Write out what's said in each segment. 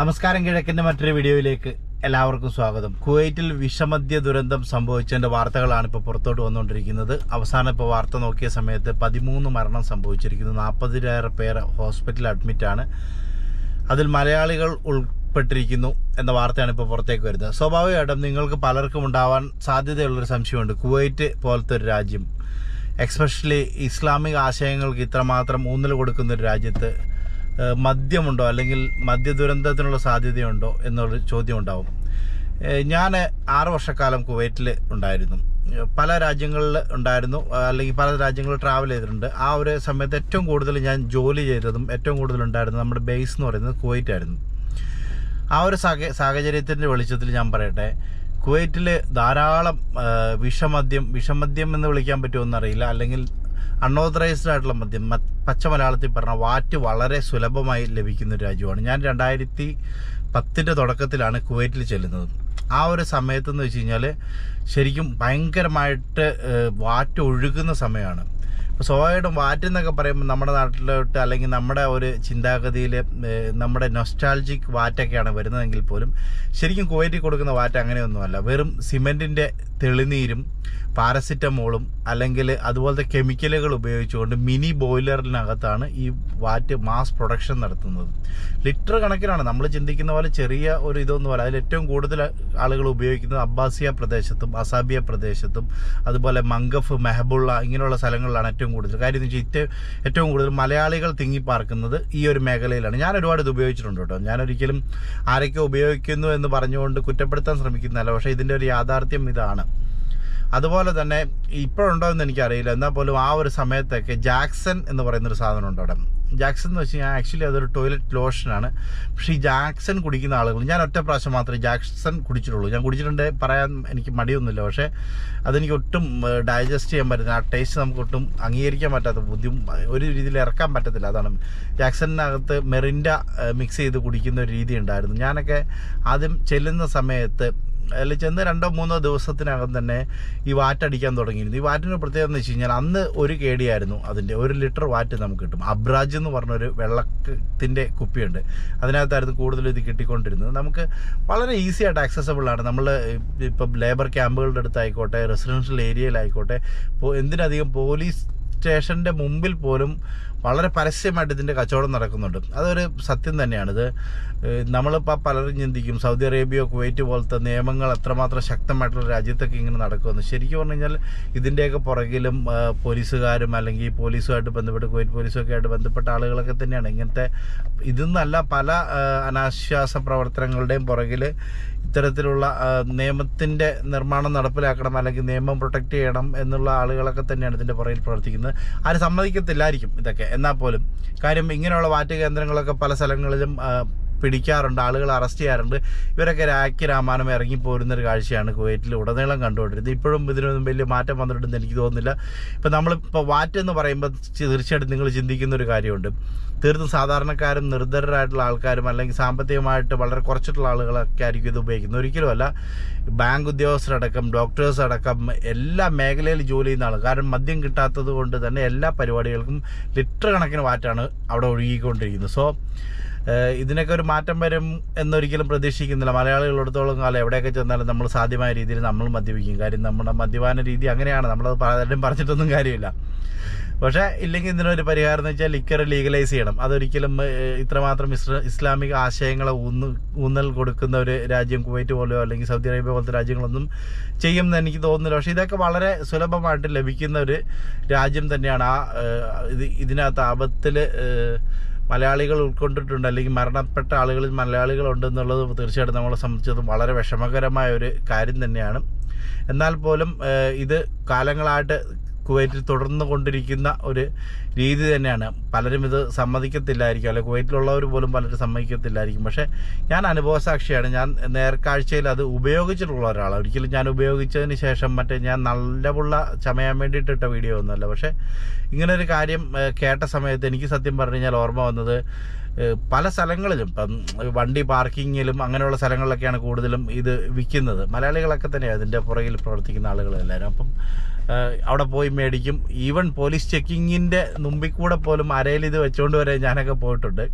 നമസ്കാരം കിഴക്കിന്റെ മറ്റൊരു വീഡിയോയിലേക്ക് എല്ലാവർക്കും സ്വാഗതം. കുവൈറ്റിൽ വിഷമദ്യ ദുരന്തം സംഭവിച്ചതിന്റെ വാർത്തകളാണ് ഇപ്പോൾ പുറത്തോട്ട് വന്നുകൊണ്ടിരിക്കുന്നത്. അവസാനം ഇപ്പോൾ വാർത്ത നോക്കിയ സമയത്ത് പതിമൂന്ന് മരണം സംഭവിച്ചിരിക്കുന്നു. നാൽപ്പതിലേറെ പേർ ഹോസ്പിറ്റലിൽ ആണ്. അതിൽ മലയാളികൾ ഉൾപ്പെട്ടിരിക്കുന്നു എന്ന വാർത്തയാണ് ഇപ്പോൾ പുറത്തേക്ക് വരുന്നത്. സ്വാഭാവികമായിട്ടും നിങ്ങൾക്ക് പലർക്കും ഉണ്ടാവാൻ സാധ്യതയുള്ളൊരു സംശയമുണ്ട്. കുവൈറ്റ് പോലത്തെ ഒരു രാജ്യം. എക്സ്പെഷ്യലി ഇസ്ലാമിക ആശയങ്ങൾക്ക് ഇത്രമാത്രം ഊന്നൽ കൊടുക്കുന്ന ഒരു രാജ്യത്ത് മദ്യമുണ്ടോ അല്ലെങ്കിൽ മദ്യ ദുരന്തത്തിനുള്ള സാധ്യതയുണ്ടോ എന്നൊരു ചോദ്യം ഉണ്ടാവും ഞാൻ ആറ് വർഷക്കാലം കുവൈറ്റിൽ ഉണ്ടായിരുന്നു. പല രാജ്യങ്ങളിൽ ഉണ്ടായിരുന്നു. അല്ലെങ്കിൽ പല രാജ്യങ്ങളിൽ ട്രാവൽ ചെയ്തിട്ടുണ്ട്. ആ ഒരു സമയത്ത് ഏറ്റവും കൂടുതൽ ഞാൻ ജോലി ചെയ്തതും ഏറ്റവും കൂടുതൽ ഉണ്ടായിരുന്നത് നമ്മുടെ ബേസ് എന്ന് പറയുന്നത് കുവൈറ്റ് ആയിരുന്നു ആ ഒരു സാഹ സാഹചര്യത്തിന്റെ വെളിച്ചത്തിൽ ഞാൻ പറയട്ടെ. കുവൈറ്റിൽ ധാരാളം വിഷമദ്യം വിഷമദ്യം എന്ന് വിളിക്കാൻ പറ്റുമോ എന്നറിയില്ല. അല്ലെങ്കിൽ അൺഓതറൈസ്ഡ് ആയിട്ടുള്ള മദ്യം പച്ച മലയാളത്തിൽ പറഞ്ഞാൽ വാറ്റ് വളരെ സുലഭമായി ലഭിക്കുന്ന ഒരു രാജ്യമാണ്. ഞാൻ രണ്ടായിരത്തി പത്തിന്റെ തുടക്കത്തിലാണ് കുവൈറ്റിൽ ചെല്ലുന്നത്. ആ ഒരു സമയത്തെന്ന് വെച്ച് കഴിഞ്ഞാൽ ശരിക്കും ഭയങ്കരമായിട്ട് വാറ്റ് ഒഴുകുന്ന സമയമാണ്. സ്വാഭാവികമായിട്ടും വാറ്റ് എന്നൊക്കെ പറയുമ്പോൾ നമ്മുടെ നാട്ടിലോട്ട് അല്ലെങ്കിൽ നമ്മുടെ ഒരു ചിന്താഗതിയിൽ നമ്മുടെ നൊസ്റ്റാൾജിക് വാറ്റൊക്കെയാണ് വരുന്നതെങ്കിൽ പോലും ശരിക്കും കുവൈറ്റിൽ കൊടുക്കുന്ന വാറ്റ് അങ്ങനെയൊന്നുമല്ല. വെറും സിമെന്റിന്റെ തെളിനീരും പാരസിറ്റമോളും അല്ലെങ്കിൽ അതുപോലത്തെ കെമിക്കലുകൾ ഉപയോഗിച്ചുകൊണ്ട് മിനി ബോയിലറിനകത്താണ് ഈ വാറ്റ് മാസ് പ്രൊഡക്ഷൻ നടത്തുന്നത്. ലിറ്റർ കണക്കിനാണ്. നമ്മൾ ചിന്തിക്കുന്ന പോലെ ചെറിയ ഒരു ഇതൊന്നുമല്ല അതിൽ ഏറ്റവും കൂടുതൽ ആളുകൾ ഉപയോഗിക്കുന്നത് അബ്ബാസിയ പ്രദേശത്തും അസാബിയ പ്രദേശത്തും അതുപോലെ മങ്കഫ് മെഹബുള്ള ഇങ്ങനെയുള്ള സ്ഥലങ്ങളിലാണ് ഏറ്റവും കൂടുതൽ. കാര്യം എന്ന് വെച്ചാൽ ഏറ്റവും ഏറ്റവും കൂടുതൽ മലയാളികൾ തിങ്ങിപ്പാർക്കുന്നത് ഈ ഒരു മേഖലയിലാണ്. ഞാൻ ഒരുപാട് ഇത് ഉപയോഗിച്ചിട്ടുണ്ട് കേട്ടോ. ഞാൻ ഒരിക്കലും ആരൊക്കെ ഉപയോഗിക്കുന്നു എന്ന് പറഞ്ഞുകൊണ്ട് കുറ്റപ്പെടുത്താൻ ശ്രമിക്കുന്നതല്ല. പക്ഷേ ഇതിന്റെ ഒരു യാഥാർത്ഥ്യം ഇതാണ്. അതുപോലെ തന്നെ ഇപ്പോഴുണ്ടോ എന്ന് എനിക്കറിയില്ല. എന്നാൽ പോലും ആ ഒരു സമയത്തൊക്കെ ജാക്സൺ എന്ന് പറയുന്നൊരു സാധനം ഉണ്ട് അവിടെ ജാക്സൺ എന്ന് വെച്ച് കഴിഞ്ഞാൽ ആക്ച്വലി അതൊരു ടോയ്ലറ്റ് ലോഷനാണ് പക്ഷേ ഈ ജാക്സൺ കുടിക്കുന്ന ആളുകൾ ഞാൻ ഒറ്റ പ്രാവശ്യം മാത്രമേ ജാക്സൺ കുടിച്ചിട്ടുള്ളൂ. ഞാൻ കുടിച്ചിട്ടുണ്ട് പറയാൻ എനിക്ക് മടിയൊന്നുമില്ല. പക്ഷേ അതെനിക്ക് ഒട്ടും ഡൈജസ്റ്റ് ചെയ്യാൻ പറ്റുന്ന ആ ടേസ്റ്റ് നമുക്ക് ഒട്ടും അംഗീകരിക്കാൻ പറ്റാത്ത ബുദ്ധി ഒരു രീതിയിൽ ഇറക്കാൻ പറ്റത്തില്ല. അതാണ് ജാക്സണിനകത്ത് മെറിൻഡ മിക്സ് ചെയ്ത് കുടിക്കുന്ന ഒരു രീതി ഉണ്ടായിരുന്നു. ഞാനൊക്കെ ആദ്യം ചെല്ലുന്ന സമയത്ത് അതിൽ ചെന്ന് രണ്ടോ മൂന്നോ ദിവസത്തിനകം തന്നെ ഈ വാറ്റടിക്കാൻ തുടങ്ങിയിരുന്നു. ഈ വാറ്റിന് പ്രത്യേകത എന്ന് വെച്ച് കഴിഞ്ഞാൽ അന്ന് ഒരു കേടിയായിരുന്നു അതിന്റെ. ഒരു ലിറ്റർ വാറ്റ് നമുക്ക് കിട്ടും. അബ്രാജ് എന്ന് പറഞ്ഞൊരു വെള്ളത്തിന്റെ കുപ്പിയുണ്ട്. അതിനകത്തായിരുന്നു കൂടുതൽ ഇത് കിട്ടിക്കൊണ്ടിരുന്നത്. നമുക്ക് വളരെ ഈസി ആയിട്ട് ആക്സസബിൾ ആണ്. നമ്മൾ ഇപ്പം ലേബർ ക്യാമ്പുകളുടെ അടുത്തായിക്കോട്ടെ റെസിഡൻഷ്യൽ ഏരിയയിലായിക്കോട്ടെ ഇപ്പോൾ എന്തിനധികം പോലീസ് സ്റ്റേഷന്റെ മുമ്പിൽ പോലും വളരെ പരസ്യമായിട്ട് ഇതിന്റെ കച്ചവടം നടക്കുന്നുണ്ട്. അതൊരു സത്യം തന്നെയാണ് ഇത് നമ്മളിപ്പോൾ പലരും ചിന്തിക്കും സൗദി അറേബ്യ കുവൈറ്റ് പോലത്തെ നിയമങ്ങൾ എത്രമാത്രം ശക്തമായിട്ടുള്ള രാജ്യത്തൊക്കെ ഇങ്ങനെ നടക്കുമെന്ന്. ശരിക്കും പറഞ്ഞു കഴിഞ്ഞാൽ ഇതിന്റെയൊക്കെ പുറകിലും പോലീസുകാരും അല്ലെങ്കിൽ പോലീസുമായിട്ട് ബന്ധപ്പെട്ട് കുവൈറ്റ് പോലീസുമൊക്കെ ആയിട്ട് ബന്ധപ്പെട്ട ആളുകളൊക്കെ തന്നെയാണ്. ഇങ്ങനത്തെ ഇതെന്നല്ല പല അനാശ്വാസ പ്രവർത്തനങ്ങളുടെയും പുറകിൽ ഇത്തരത്തിലുള്ള നിയമത്തിന്റെ നിർമ്മാണം നടപ്പിലാക്കണം അല്ലെങ്കിൽ നിയമം പ്രൊട്ടക്റ്റ് ചെയ്യണം എന്നുള്ള ആളുകളൊക്കെ തന്നെയാണ് ഇതിന്റെ പുറകിൽ പ്രവർത്തിക്കുന്നത്. ആരും സമ്മതിക്കത്തില്ലായിരിക്കും ഇതൊക്കെ. എന്നാൽ പോലും. കാര്യം ഇങ്ങനെയുള്ള വാറ്റ് കേന്ദ്രങ്ങളൊക്കെ പല സ്ഥലങ്ങളിലും പിടിക്കാറുണ്ട് ആളുകൾ അറസ്റ്റ് ചെയ്യാറുണ്ട്. ഇവരൊക്കെ രാഖി രാമാനം ഇറങ്ങിപ്പോരുന്ന ഒരു കാഴ്ചയാണ് കുവൈറ്റിൽ ഉടനീളം കണ്ടുകൊണ്ടിരുന്നത്. ഇപ്പോഴും ഇതിനൊന്നും വലിയ മാറ്റം വന്നിട്ടുണ്ടെന്ന് എനിക്ക് തോന്നുന്നില്ല. ഇപ്പം നമ്മളിപ്പോൾ വാറ്റ് എന്ന് പറയുമ്പോൾ തീർച്ചയായിട്ടും നിങ്ങൾ ചിന്തിക്കുന്ന ഒരു കാര്യമുണ്ട്. തീർത്തും സാധാരണക്കാരും നിർദ്ധരായിട്ടുള്ള ആൾക്കാരും അല്ലെങ്കിൽ സാമ്പത്തികമായിട്ട് വളരെ കുറച്ചിട്ടുള്ള ആളുകളൊക്കെ ആയിരിക്കും ഇത് ഉപയോഗിക്കുന്നത്. ഒരിക്കലുമല്ല ബാങ്ക് ഉദ്യോഗസ്ഥരടക്കം ഡോക്ടേഴ്സ് അടക്കം എല്ലാ മേഖലയിൽ ജോലി ചെയ്യുന്ന ആൾ കാരണം മദ്യം കിട്ടാത്തത് കൊണ്ട് തന്നെ എല്ലാ പരിപാടികൾക്കും ലിറ്റർ കണക്കിന് വാറ്റാണ് അവിടെ ഒഴുകിക്കൊണ്ടിരിക്കുന്നത്. സോ ഇതിനൊക്കെ ഒരു മാറ്റം വരും എന്നൊരിക്കലും പ്രതീക്ഷിക്കുന്നില്ല. മലയാളികളെടുത്തോളം കാലം എവിടെയൊക്കെ ചെന്നാലും നമ്മൾ സാധ്യമായ രീതിയിൽ നമ്മൾ മദ്യപിക്കും. കാര്യം നമ്മുടെ മദ്യപാന രീതി അങ്ങനെയാണ്. നമ്മളത് പലരും പറഞ്ഞിട്ടൊന്നും കാര്യമില്ല. പക്ഷേ ഇല്ലെങ്കിൽ ഇതിനൊരു പരിഹാരം എന്ന് വെച്ചാൽ ലിക്കർ ലീഗലൈസ് ചെയ്യണം. അതൊരിക്കലും ഇത്രമാത്രം ഇസ്ല ഇസ്ലാമിക ആശയങ്ങളെ ഊന്ന് ഊന്നൽ കൊടുക്കുന്ന ഒരു രാജ്യം കുവൈറ്റ് പോലെയോ അല്ലെങ്കിൽ സൗദി അറേബ്യ പോലത്തെ രാജ്യങ്ങളൊന്നും ചെയ്യുമെന്ന് എനിക്ക് തോന്നുന്നില്ല. പക്ഷേ ഇതൊക്കെ വളരെ സുലഭമായിട്ട് ലഭിക്കുന്ന ഒരു രാജ്യം തന്നെയാണ് ആ ഇത് ഇതിനകത്ത് ആപത്തിൽ മലയാളികൾ ഉൾക്കൊണ്ടിട്ടുണ്ട് അല്ലെങ്കിൽ മരണപ്പെട്ട ആളുകളിൽ മലയാളികൾ ഉണ്ടെന്നുള്ളത് തീർച്ചയായിട്ടും നമ്മളെ സംബന്ധിച്ചത് വളരെ വിഷമകരമായ ഒരു കാര്യം തന്നെയാണ്. എന്നാൽ പോലും ഇത് കാലങ്ങളായിട്ട് കുവൈറ്റിൽ തുടർന്നു കൊണ്ടിരിക്കുന്ന ഒരു രീതി തന്നെയാണ്. പലരും ഇത് സമ്മതിക്കത്തില്ലായിരിക്കും. അല്ലെങ്കിൽ കുവൈറ്റിലുള്ളവർ പോലും പലരും സമ്മതിക്കത്തില്ലായിരിക്കും. പക്ഷേ ഞാൻ അനുഭവസാക്ഷിയാണ്. ഞാൻ നേർക്കാഴ്ചയിൽ അത് ഉപയോഗിച്ചിട്ടുള്ള ഒരാളാണ്. ഒരിക്കലും ഞാൻ ഉപയോഗിച്ചതിന് ശേഷം മറ്റേ ഞാൻ നല്ലപുള്ള ചമയാൻ വേണ്ടിയിട്ടിട്ട വീഡിയോ ഒന്നുമല്ല. പക്ഷേ ഇങ്ങനൊരു കാര്യം കേട്ട സമയത്ത് എനിക്ക് സത്യം പറഞ്ഞു കഴിഞ്ഞാൽ ഓർമ്മ വന്നത് പല സ്ഥലങ്ങളിലും ഇപ്പം വണ്ടി പാർക്കിങ്ങിലും അങ്ങനെയുള്ള സ്ഥലങ്ങളിലൊക്കെയാണ് കൂടുതലും ഇത് വിൽക്കുന്നത്. മലയാളികളൊക്കെ തന്നെ അതിന്റെ പുറകിൽ പ്രവർത്തിക്കുന്ന ആളുകൾ എല്ലാവരും അപ്പം അവിടെ പോയി മേടിക്കും. ഈവൻ പോലീസ് ചെക്കിങ്ങിന്റെ മുമ്പിൽ കൂടെ പോലും അരയിൽ ഇത് വെച്ചുകൊണ്ട് വരെ ഞാനൊക്കെ പോയിട്ടുണ്ട്.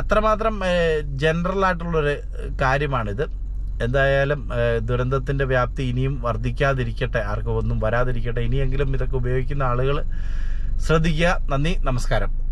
അത്രമാത്രം ജനറൽ ആയിട്ടുള്ളൊരു കാര്യമാണിത്. എന്തായാലും ദുരന്തത്തിന്റെ വ്യാപ്തി ഇനിയും വർദ്ധിക്കാതിരിക്കട്ടെ. ആർക്കും ഒന്നും വരാതിരിക്കട്ടെ. ഇനിയെങ്കിലും ഇതൊക്കെ ഉപയോഗിക്കുന്ന ആളുകൾ ശ്രദ്ധിക്കുക. നന്ദി. നമസ്കാരം.